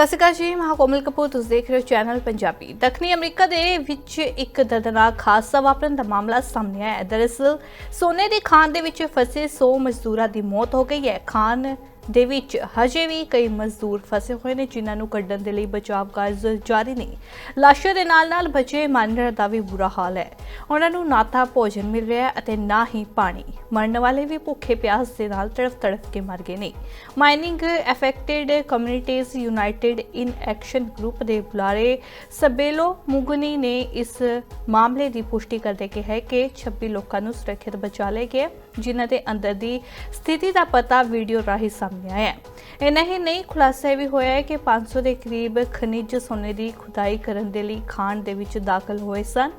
ਸਤਿ ਸ਼੍ਰੀ ਅਕਾਲ ਜੀ, ਮੈਂ ਕੋਮਲ ਕਪੂਰ, ਤੁਸੀਂ ਦੇਖ ਰਹੇ ਹੋ ਚੈਨਲ ਪੰਜਾਬੀ। ਦੱਖਣੀ ਅਮਰੀਕਾ ਦੇ ਵਿੱਚ ਇੱਕ ਦਰਦਨਾਕ ਹਾਦਸਾ ਵਾਪਰਨ ਦਾ ਮਾਮਲਾ ਸਾਹਮਣੇ ਆਇਆ ਹੈ। ਦਰਅਸਲ, ਸੋਨੇ ਦੀ ਖਾਨ ਦੇ ਵਿੱਚ ਫਸੇ 100 ਮਜ਼ਦੂਰਾਂ ਦੀ ਮੌਤ ਹੋ ਗਈ ਹੈ। ਖਾਨ ਦੇ ਵਿੱਚ ਹਜੇ ਵੀ ਕਈ ਮਜ਼ਦੂਰ ਫਸੇ ਹੋਏ ਨੇ, ਜਿਨ੍ਹਾਂ ਨੂੰ ਕੱਢਣ ਦੇ ਲਈ ਬਚਾਅ ਕਾਰਜ ਜਾਰੀ ਨੇ। ਲਾਸ਼ਾਂ ਦੇ ਨਾਲ-ਨਾਲ ਬਚੇ ਮਾਨਰ ਦਾ ਵੀ ਬੁਰਾ ਹਾਲ ਹੈ। ਉਹਨਾਂ ਨੂੰ ਨਾ ਤਾਂ ਭੋਜਨ ਮਿਲ ਰਿਹਾ ਹੈ ਅਤੇ ਨਾ ਹੀ ਪਾਣੀ। ਮਰਨ ਵਾਲੇ ਵੀ ਭੁੱਖੇ ਪਿਆਸ ਦੇ ਨਾਲ ਤੜਫ-ਤੜਫ ਕੇ ਮਰ ਗਏ ਨੇ। Mining affected communities united in action group ਦੇ ਬੁਲਾਰੇ ਸਬੇਲੋ ਮੁਗਨੀ ਨੇ ਇਸ ਮਾਮਲੇ ਦੀ ਪੁਸ਼ਟੀ ਕਰਦੇ ਕਿਹਾ ਕਿ 26 ਲੋਕਾਂ ਨੂੰ ਸੁਰੱਖਿਅਤ ਬਚਾ ਲਏ ਗਏ ਜਿਨ੍ਹਾਂ ਦੇ ਅੰਦਰ ਦੀ ਸਥਿਤੀ ਦਾ ਪਤਾ ਵੀਡੀਓ ਰਾਹੀਂ ਸਾਹਮਣੇ ਆਇਆ ਹੈ। ਇਹ ਨਹੀਂ ਨਹੀਂ, ਖੁਲਾਸਾ ਇਹ ਵੀ ਹੋਇਆ ਹੈ ਕਿ 500 ਦੇ ਕਰੀਬ ਖਣਿਜ ਸੋਨੇ ਦੀ ਖੁਦਾਈ ਕਰਨ ਦੇ ਲਈ ਖਾਨ ਦੇ ਵਿੱਚ ਦਾਖਲ ਹੋਏ ਸਨ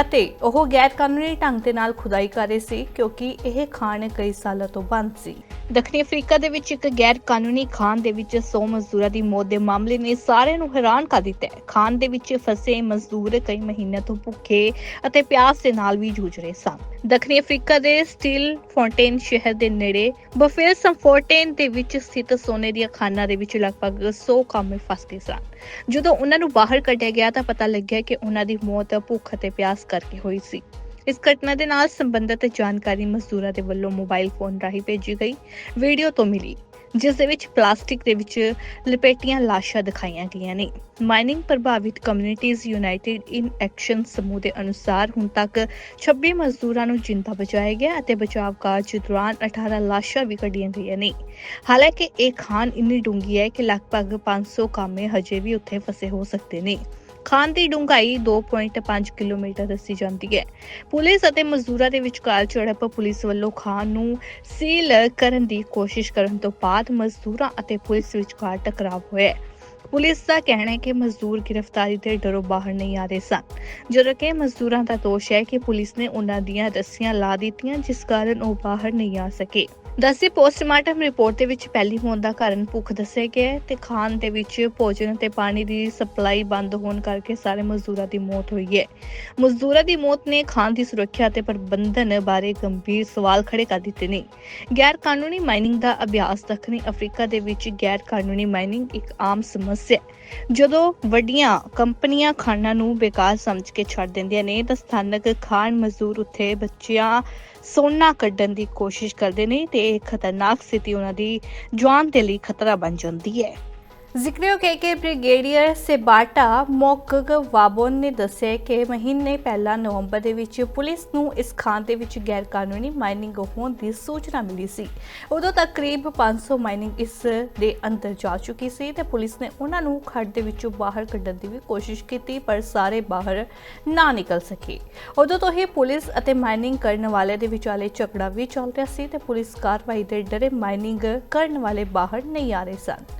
ਅਤੇ ਉਹ ਗੈਰ ਕਾਨੂੰਨੀ ਢੰਗ ਦੇ ਨਾਲ ਖੁਦਾਈ ਕਰ ਰਹੇ ਸੀ, ਕਿਉਂਕਿ ਇਹ ਖਾਨ ਕਈ ਸਾਲਾਂ ਤੋਂ ਬੰਦ ਸੀ। ਦੱਖਣੀ ਅਫਰੀਕਾ ਦੇ ਵਿੱਚ ਇੱਕ ਗੈਰ ਕਾਨੂੰਨੀ ਖਾਨ ਦੇ ਵਿੱਚ 100 ਮਜ਼ਦੂਰਾਂ ਦੀ ਮੌਤ ਦੇ ਮਾਮਲੇ ਨੇ ਸਾਰਿਆਂ ਨੂੰ ਹੈਰਾਨ ਕਰ ਦਿੱਤਾ ਹੈ। ਖਾਨ ਦੇ ਵਿੱਚ ਫਸੇ ਮਜ਼ਦੂਰ ਕਈ ਮਹੀਨਿਆਂ ਤੋਂ ਭੁੱਖੇ ਅਤੇ ਪਿਆਸ ਦੇ ਨਾਲ ਵੀ ਜੂਝ ਰਹੇ ਸਨ। ਦੱਖਣੀ ਅਫਰੀਕਾ ਦੇ ਸਟੀਲ ਫੌਂਟੇਨ ਸ਼ਹਿਰ ਦੇ ਨੇੜੇ ਬਫੇਲ ਸੰਫੋਰਟੇਨ ਦੇ ਵਿੱਚ ਸਥਿਤ ਸੋਨੇ ਦੀਆਂ ਖਾਨਾਂ ਦੇ ਵਿੱਚ ਲਗਭਗ 100 ਕਾਮੇ ਫਸ ਗਏ ਸਨ। ਜਦੋਂ ਉਹਨਾਂ ਨੂੰ ਬਾਹਰ ਕੱਢਿਆ ਗਿਆ ਤਾਂ ਪਤਾ ਲੱਗਿਆ ਕਿ ਉਹਨਾਂ ਦੀ ਮੌਤ ਭੁੱਖ ਅਤੇ ਪਿਆਸ ਕਰਕੇ ਹੋਈ ਸੀ। ਇਸ ਘਟਨਾ ਦੇ ਨਾਲ ਸੰਬੰਧਿਤ ਜਾਣਕਾਰੀ ਮਜ਼ਦੂਰਾਂ ਦੇ ਵੱਲੋਂ ਮੋਬਾਈਲ ਫੋਨ ਰਾਹੀਂ ਭੇਜੀ ਗਈ। ਵੀਡੀਓ ਤੋਂ ਮਿਲੀ, ਜਿਸ ਦੇ ਵਿੱਚ ਪਲਾਸਟਿਕ ਦੇ ਵਿੱਚ ਲਪੇਟੀਆਂ ਲਾਸ਼ਾਂ ਦਿਖਾਈਆਂ ਗਈਆਂ ਨੇ। ਮਾਈਨਿੰਗ ਪ੍ਰਭਾਵਿਤ ਕਮਿਊਨਿਟੀਜ਼ ਯੂਨਾਈਟਿਡ ਇਨ ਐਕਸ਼ਨ ਸਮੂਹ ਦੇ ਅਨੁਸਾਰ ਹੁਣ ਤੱਕ 26 ਮਜ਼ਦੂਰਾਂ ਨੂੰ ਜਿੰਦਾ ਬਚਾਇਆ ਗਿਆ ਅਤੇ ਬਚਾਅ ਕਾਰਜ ਦੌਰਾਨ 18 ਲਾਸ਼ਾਂ ਵੀ ਕੱਢੀਆਂ ਗਈਆਂ ਨੇ। ਹਾਲਾਂਕਿ ਇਹ ਖਾਨ ਇੰਨੀ ਡੂੰਗੀ ਹੈ ਕਿ ਲਗਭਗ 500 ਕਾਮੇ ਹਜੇ ਵੀ ਉੱਥੇ ਫਸੇ ਹੋ ਸਕਦੇ ਨੇ। ਖਾਨ ਦੀ ਡੂੰਘਾਈ 2.5 ਕਿਲੋਮੀਟਰ ਦੱਸੀ ਜਾਂਦੀ ਹੈ। ਪੁਲਿਸ ਅਤੇ ਮਜ਼ਦੂਰਾਂ ਦੇ ਵਿਚਕਾਰ ਝੜਪ ਪੁਲਿਸ ਵੱਲੋਂ ਖਾਨ ਨੂੰ ਸੀਲ ਕਰਨ ਦੀ ਕੋਸ਼ਿਸ਼ ਕਰਨ ਤੋਂ ਬਾਅਦ ਮਜ਼ਦੂਰਾਂ ਅਤੇ ਪੁਲਿਸ ਵਿਚਕਾਰ ਟਕਰਾਅ ਹੋਇਆ ਪੁਲਿਸ ਦਾ ਕਹਿਣਾ ਹੈ ਕਿ ਮਜ਼ਦੂਰ ਗ੍ਰਿਫਤਾਰੀ ਦੇ ਡਰੋਂ ਬਾਹਰ ਨਹੀਂ ਆ ਰਹੇ ਸਨ। ਜਦੋਂ ਕਿ ਮਜ਼ਦੂਰਾਂ ਦਾ ਦੋਸ਼ ਹੈ ਕਿ ਪੁਲਿਸ ਨੇ ਉਹਨਾਂ ਦੀਆਂ ਰੱਸੀਆਂ ਲਾ ਦਿੱਤੀਆਂ, ਜਿਸ ਕਾਰਨ ਉਹ ਬਾਹਰ ਨਹੀਂ ਆ ਸਕੇ। ਦੱਸੇ ਪੋਸਟਮਾਰਟਮ ਰਿਪੋਰਟ ਦੇ ਵਿੱਚ ਪਹਿਲੀ ਹੋਣ ਦਾ ਕਾਰਨ ਭੁੱਖ ਦੱਸਿਆ ਗਿਆ ਹੈ ਤੇ ਖਾਨ ਦੇ ਵਿੱਚ ਭੋਜਨ ਤੇ ਪਾਣੀ ਦੀ ਸਪਲਾਈ ਬੰਦ ਹੋਣ ਕਰਕੇ ਸਾਰੇ ਮਜ਼ਦੂਰਾਂ ਦੀ ਮੌਤ ਹੋਈ ਹੈ। ਮਜ਼ਦੂਰਾਂ ਦੀ ਮੌਤ ਨੇ ਖਾਨ ਦੀ ਸੁਰੱਖਿਆ ਤੇ ਪ੍ਰਬੰਧਨ ਬਾਰੇ ਗੰਭੀਰ ਸਵਾਲ ਖੜੇ ਕਰ ਦਿੱਤੇ ਨੇ। ਗੈਰ ਕਾਨੂੰਨੀ ਮਾਈਨਿੰਗ ਦਾ ਅਭਿਆਸ ਦੱਖਣੀ ਅਫਰੀਕਾ ਦੇ ਵਿੱਚ ਗੈਰ ਕਾਨੂੰਨੀ ਮਾਈਨਿੰਗ ਇੱਕ ਆਮ ਸਮੱਸਿਆ ਹੈ। ਜਦੋਂ ਵੱਡੀਆਂ ਕੰਪਨੀਆਂ ਖਾਨਾਂ ਨੂੰ ਬੇਕਾਰ ਸਮਝ ਕੇ ਛੱਡ ਦਿੰਦੀਆਂ ਨੇ, ਤਾਂ ਸਥਾਨਕ ਖਾਨ ਮਜ਼ਦੂਰ ਉੱਥੇ ਬੱਚਿਆਂ ਸੋਨਾ ਕੱਢਣ ਦੀ ਕੋਸ਼ਿਸ਼ ਕਰਦੇ ਨੇ ਤੇ ਇਹ ਖਤਰਨਾਕ ਸਥਿਤੀ ਉਹਨਾਂ ਦੀ ਜਾਨ ਦੇ ਲਈ ਖਤਰਾ ਬਣ ਜਾਂਦੀ ਹੈ। ਜ਼ਿਕਰਯੋਗ ਹੈ ਕਿ ਬ੍ਰਿਗੇਡੀਅਰ ਸੇਬਾਟਾ ਮੋਕਗ ਵਾਬੋਨ ਨੇ ਦੱਸਿਆ ਕਿ ਮਹੀਨੇ ਪਹਿਲਾਂ ਨਵੰਬਰ ਦੇ ਵਿੱਚ ਪੁਲਿਸ ਨੂੰ ਇਸ ਖਾਨ ਦੇ ਵਿੱਚ ਗੈਰ ਕਾਨੂੰਨੀ ਮਾਈਨਿੰਗ ਹੋਣ ਦੀ ਸੂਚਨਾ ਮਿਲੀ ਸੀ। ਉਦੋਂ ਤੱਕ ਕਰੀਬ 500 ਮਾਈਨਿੰਗ ਇਸ ਦੇ ਅੰਦਰ ਜਾ ਚੁੱਕੀ ਸੀ ਤੇ ਪੁਲਿਸ ਨੇ ਉਹਨਾਂ ਨੂੰ ਖੱਡ ਦੇ ਵਿੱਚੋਂ ਬਾਹਰ ਕੱਢਣ ਦੀ ਵੀ ਕੋਸ਼ਿਸ਼ ਕੀਤੀ, ਪਰ ਸਾਰੇ ਬਾਹਰ ਨਾ ਨਿਕਲ ਸਕੇ। ਉਦੋਂ ਤੋਂ ਹੀ ਪੁਲਿਸ ਅਤੇ ਮਾਈਨਿੰਗ ਕਰਨ ਵਾਲੇ ਦੇ ਵਿਚਾਲੇ ਝਗੜਾ ਵੀ ਚੱਲ ਰਿਹਾ ਸੀ ਤੇ ਪੁਲਿਸ ਕਾਰਵਾਈ ਦੇ ਡਰੇ ਮਾਈਨਿੰਗ ਕਰਨ ਵਾਲੇ ਬਾਹਰ ਨਹੀਂ ਆ ਰਹੇ ਸਨ।